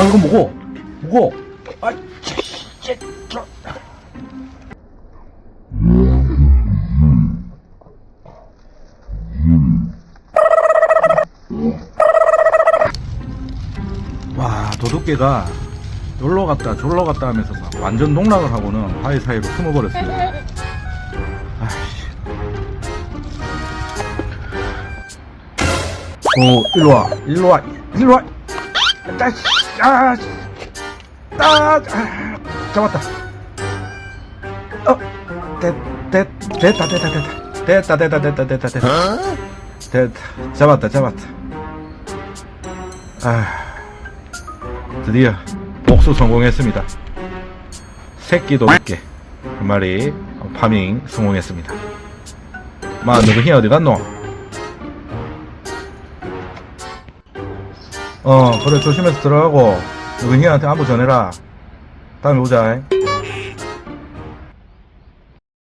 야, 이거 뭐고? 뭐고? 아, 저. 와, 도둑개가 놀러 갔다 졸러 갔다 하면서 막 완전 농락을 하고는 바위 사이로 숨어버렸습니다. 아이씨. 오, 일로 와, 일로 와, 일로 와. 따, 아, 따, 아, 잡았다. 어, 됐, 됐, 됐다, 됐다, 됐다, 됐다, 됐다, 됐다, 됐다, 됐다, 됐다, 잡았다, 잡았다. 아, 드디어 복수 성공했습니다. 새끼도 늦게 한 마리 파밍 성공했습니다. 마, 너그 희 어디 갔노? 어, 그래, 조심해서 들어가고, 너그 희한테 안부 전해라. 다음에 보자.